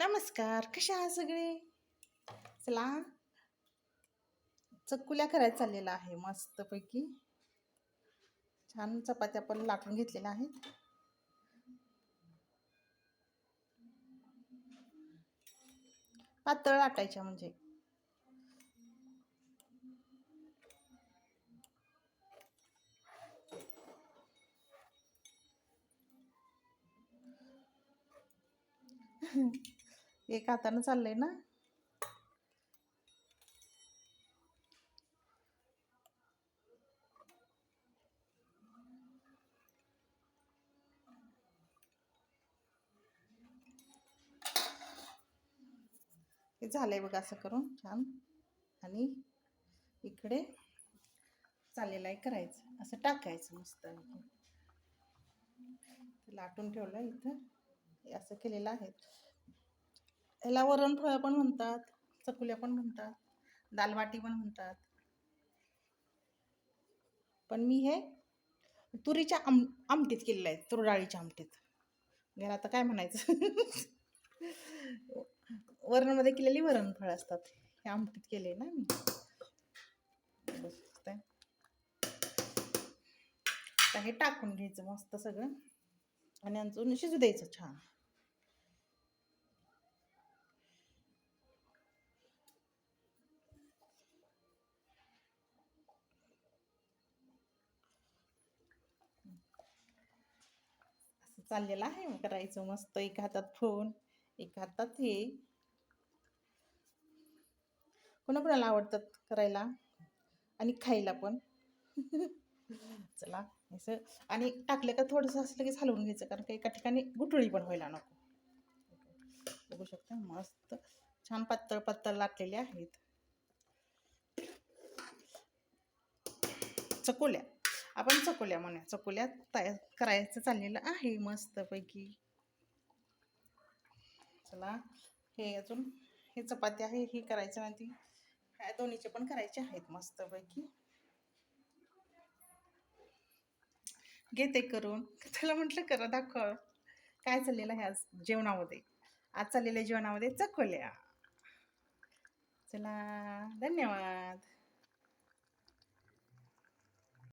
नमस्कार कशा आहात सगळे? चला. चकुल्या करायला चाललेला आहे मस्तपैकी. छान चपात्या पण लाटून घेतलेल्या आहेत. पातळ लाटायच्या म्हणजे. एक हातानं चाललंय ना? हे झालंय बघा असं करून छान. आणि इकडे चाललेलं आहे करायचं. असं टाकायचं मस्त लाटून ठेवलं इथं. असं केलेलं आहे. ह्याला वरणफळं पण म्हणतात चकुल्या पण म्हणतात दालवाटी पण म्हणतात. पण मी हे तुरीच्या आम आमटीत केलेलं आहे तुरडाळीच्या आमटीत. घ्यायला आता काय म्हणायचं? वरणमध्ये केलेली वरणफळं असतात हे आमटीत केले ना मी. आता हे टाकून घ्यायचं मस्त सगळं. आणि अजून शिजू द्यायचं छान. चाललेला आहे. करायचं मस्त. एका हातात फोन एका हातात हे. कोणाकोणाला आवडतात करायला? आणि खायला पण. चला असं. आणि टाकलं का थोडंसं असं लगेच हलवून घ्यायचं कारण का एका ठिकाणी गुठळी पण व्हायला नको. बघू शकता मस्त. छान पातळ पातळ लाटलेले आहेत. चकोल्या. आपण चकोल्या म्हणूया चकोल्या तयार करायचं चाललेलं आहे मस्तपैकी. चला हे अजून हे चपाती आहे ही करायचं नाही ती ह्या दोन्हीचे पण करायचे आहेत मस्तपैकी. घेते करून. त्याला म्हटलं करा दाखव. काय चाललेलं आहे आज जेवणामध्ये? आज चाललेल्या जेवणामध्ये चकोल्या. चला धन्यवाद.